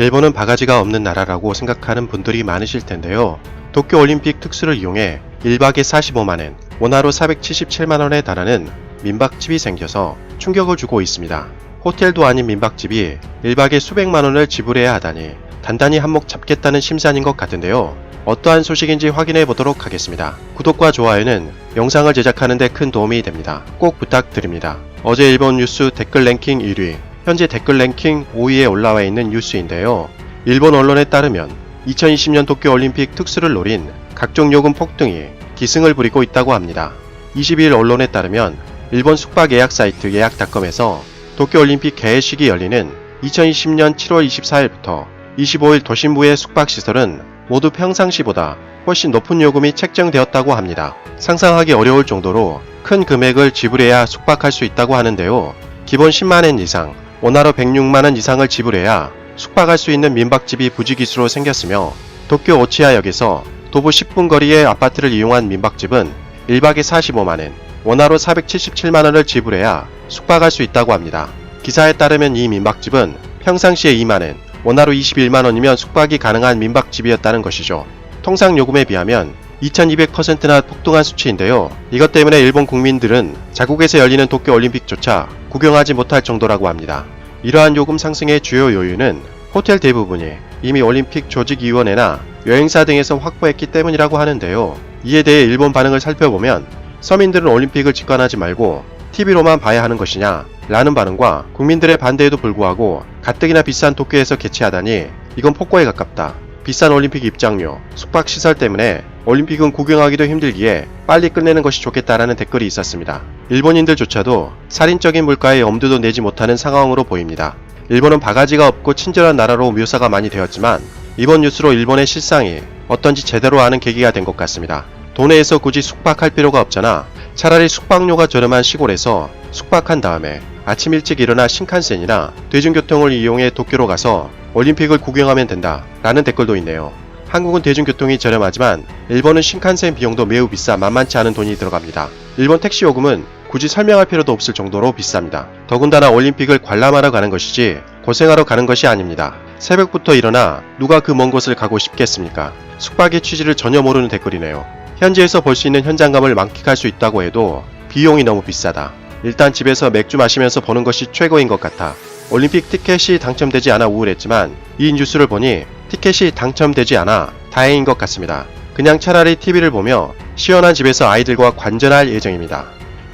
일본은 바가지가 없는 나라라고 생각하는 분들이 많으실 텐데요. 도쿄올림픽 특수를 이용해 1박에 45만엔, 원화로 477만원에 달하는 민박집이 생겨서 충격을 주고 있습니다. 호텔도 아닌 민박집이 1박에 수백만원을 지불해야 하다니 단단히 한몫 잡겠다는 심산인 것 같은데요. 어떠한 소식인지 확인해 보도록 하겠습니다. 구독과 좋아요는 영상을 제작하는데 큰 도움이 됩니다. 꼭 부탁드립니다. 어제 일본 뉴스 댓글 랭킹 1위, 현재 댓글 랭킹 5위에 올라와 있는 뉴스인데요. 일본 언론에 따르면 2020년 도쿄올림픽 특수를 노린 각종 요금 폭등이 기승을 부리고 있다고 합니다. 22일 언론에 따르면 일본 숙박 예약 사이트 예약닷컴에서 도쿄올림픽 개회식이 열리는 2020년 7월 24일부터 25일 도심부의 숙박시설은 모두 평상시보다 훨씬 높은 요금이 책정되었다고 합니다. 상상하기 어려울 정도로 큰 금액을 지불해야 숙박할 수 있다고 하는데요. 기본 10만엔 이상, 원화로 106만원 이상을 지불해야 숙박할 수 있는 민박집이 부지기수로 생겼으며 도쿄 오치아역에서 도보 10분 거리의 아파트를 이용한 민박집은 1박에 45만엔, 원화로 477만원을 지불해야 숙박할 수 있다고 합니다. 기사에 따르면 이 민박집은 평상시에 2만엔, 원화로 21만원이면 숙박이 가능한 민박집이었다는 것이죠. 통상 요금에 비하면 2200%나 폭등한 수치인데요. 이것 때문에 일본 국민들은 자국에서 열리는 도쿄올림픽조차 구경하지 못할 정도라고 합니다. 이러한 요금 상승의 주요 요인은 호텔 대부분이 이미 올림픽 조직위원회나 여행사 등에서 확보했기 때문이라고 하는데요. 이에 대해 일본 반응을 살펴보면 서민들은 올림픽을 직관하지 말고 TV로만 봐야 하는 것이냐 라는 반응과 국민들의 반대에도 불구하고 가뜩이나 비싼 도쿄에서 개최하다니 이건 폭거에 가깝다. 비싼 올림픽 입장료, 숙박시설 때문에 올림픽은 구경하기도 힘들기에 빨리 끝내는 것이 좋겠다라는 댓글이 있었습니다. 일본인들조차도 살인적인 물가에 엄두도 내지 못하는 상황으로 보입니다. 일본은 바가지가 없고 친절한 나라로 묘사가 많이 되었지만 이번 뉴스로 일본의 실상이 어떤지 제대로 아는 계기가 된 것 같습니다. 도내에서 굳이 숙박할 필요가 없잖아. 차라리 숙박료가 저렴한 시골에서 숙박한 다음에 아침 일찍 일어나 신칸센이나 대중교통을 이용해 도쿄로 가서 올림픽을 구경하면 된다. 라는 댓글도 있네요. 한국은 대중교통이 저렴하지만 일본은 신칸센 비용도 매우 비싸 만만치 않은 돈이 들어갑니다. 일본 택시 요금은 굳이 설명할 필요도 없을 정도로 비쌉니다. 더군다나 올림픽을 관람하러 가는 것이지 고생하러 가는 것이 아닙니다. 새벽부터 일어나 누가 그 먼 곳을 가고 싶겠습니까? 숙박의 취지를 전혀 모르는 댓글이네요. 현지에서 볼 수 있는 현장감을 만끽할 수 있다고 해도 비용이 너무 비싸다. 일단 집에서 맥주 마시면서 보는 것이 최고인 것 같아. 올림픽 티켓이 당첨되지 않아 우울했지만 이 뉴스를 보니 티켓이 당첨되지 않아 다행인 것 같습니다. 그냥 차라리 TV를 보며 시원한 집에서 아이들과 관전할 예정입니다.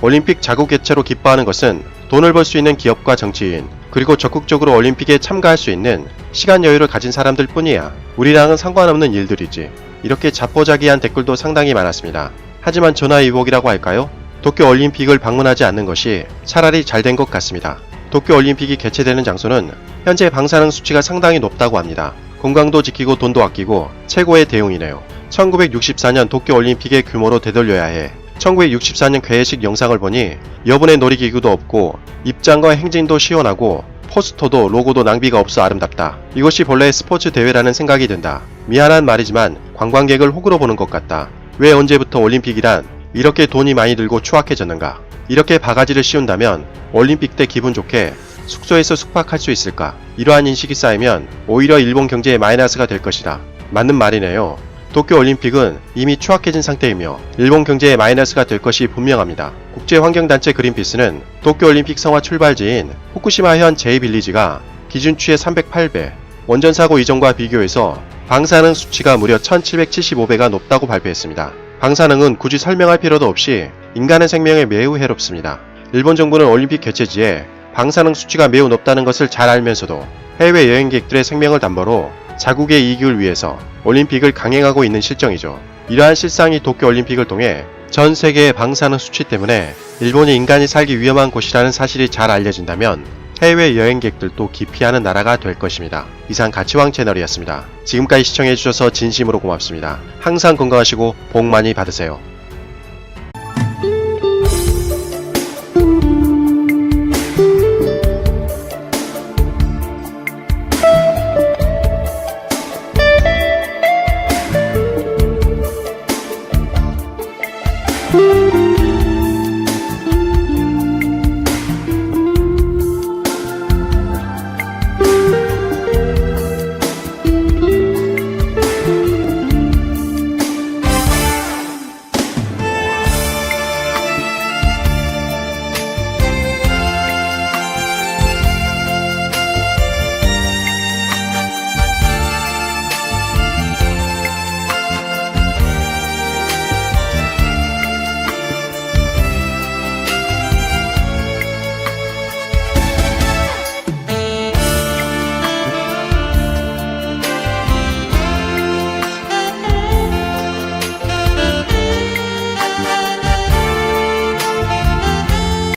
올림픽 자국 개최로 기뻐하는 것은 돈을 벌 수 있는 기업과 정치인, 그리고 적극적으로 올림픽에 참가할 수 있는 시간 여유를 가진 사람들 뿐이야. 우리랑은 상관없는 일들이지. 이렇게 자포자기한 댓글도 상당히 많았습니다. 하지만 전화위복이라고 할까요? 도쿄 올림픽을 방문하지 않는 것이 차라리 잘 된 것 같습니다. 도쿄 올림픽이 개최되는 장소는 현재 방사능 수치가 상당히 높다고 합니다. 건강도 지키고 돈도 아끼고 최고의 대응이네요. 1964년 도쿄 올림픽의 규모로 되돌려야 해 1964년 개회식 영상을 보니 여분의 놀이기구도 없고 입장과 행진도 시원하고 포스터도 로고도 낭비가 없어 아름답다. 이것이 본래 스포츠 대회라는 생각이 든다. 미안한 말이지만 관광객을 호구로 보는 것 같다. 왜 언제부터 올림픽이란 이렇게 돈이 많이 들고 추악해졌는가? 이렇게 바가지를 씌운다면 올림픽 때 기분 좋게 숙소에서 숙박할 수 있을까? 이러한 인식이 쌓이면 오히려 일본 경제에 마이너스가 될 것이다. 맞는 말이네요. 도쿄 올림픽은 이미 추악해진 상태이며 일본 경제에 마이너스가 될 것이 분명합니다. 국제환경단체 그린피스는 도쿄 올림픽 성화 출발지인 후쿠시마현 제2빌리지가 기준치의 308배, 원전 사고 이전과 비교해서 방사능 수치가 무려 1775배가 높다고 발표했습니다. 방사능은 굳이 설명할 필요도 없이 인간의 생명에 매우 해롭습니다. 일본 정부는 올림픽 개최지에 방사능 수치가 매우 높다는 것을 잘 알면서도 해외 여행객들의 생명을 담보로 자국의 이익을 위해서 올림픽을 강행하고 있는 실정이죠. 이러한 실상이 도쿄 올림픽을 통해 전 세계의 방사능 수치 때문에 일본이 인간이 살기 위험한 곳이라는 사실이 잘 알려진다면 해외 여행객들도 기피하는 나라가 될 것입니다. 이상 가치왕 채널이었습니다. 지금까지 시청해주셔서 진심으로 고맙습니다. 항상 건강하시고 복 많이 받으세요.